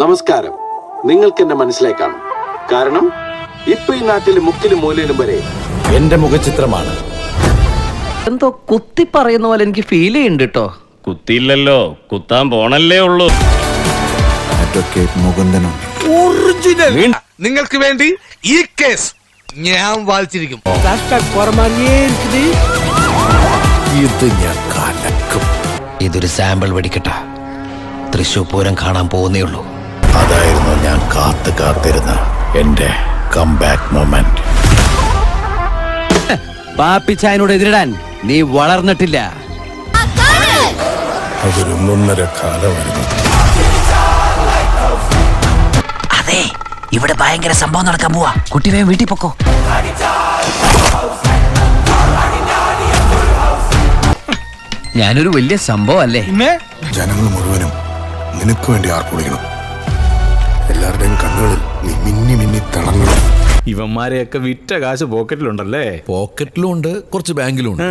നമസ്കാരം. നിങ്ങൾക്ക് എന്നെ മനസ്സിലായി കാരണം ഇപ്പൊ ഈ നാട്ടിൽ മുക്കിലും മൂലയിലും വരെ എന്റെ മുഖചിത്രമാണ്. എന്തോ കുത്തി പറയുന്ന പോലെ എനിക്ക് ഫീൽ ചെയ്യുന്നുണ്ട് കേട്ടോ കുത്തിയില്ലല്ലോ. കുത്താൻ പോണല്ലേ ഉള്ളൂ. അഡ്വക്കേറ്റ് നിങ്ങൾക്ക് വേണ്ടി ഈ കേസ് ഞാൻ വായിച്ചിരിക്കും. ഇത് ഞാൻ കലക്കും. ഇതൊരു സാമ്പിൾ വെടിക്കട്ട. തൃശൂർ പൂരം കാണാൻ പോകുന്നേ ഉള്ളൂ. അതായിരുന്നു ഞാൻ കാത്തു കാത്തിരുന്ന എന്റെ കംബാക്ക് മൊമെന്റ് പാപ്പിച്ചായനോട് എതിരിടാൻ നീ വളർന്നിട്ടില്ല. അതൊരു ഒന്നൊന്നര കാലമായിരുന്നു. അതെ ഇവിടെ ഭയങ്കര സംഭവം നടക്കാൻ പോവാ. കുട്ടി വേഗം വീട്ടിൽ പൊക്കോ. ഞാനൊരു വലിയ സംഭവം അല്ലേ? ജനങ്ങൾ മുഴുവനും നിനക്ക് വേണ്ടി ആർപ്പൊളിക്കണം കണ്ണുകളിൽ നീ മിന്നി മിന്നി തിളങ്ങണം ഇവന്മാരെയൊക്കെ വിറ്റ കാശ് പോക്കറ്റിലുണ്ടല്ലേ? പോക്കറ്റിലും ഉണ്ട് കുറച്ച് ബാങ്കിലും ഉണ്ട്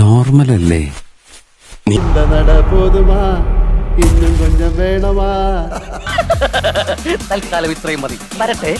നോർമൽ അല്ലേ തൽക്കാലം ഇത്രയും മതി. വരട്ടെ.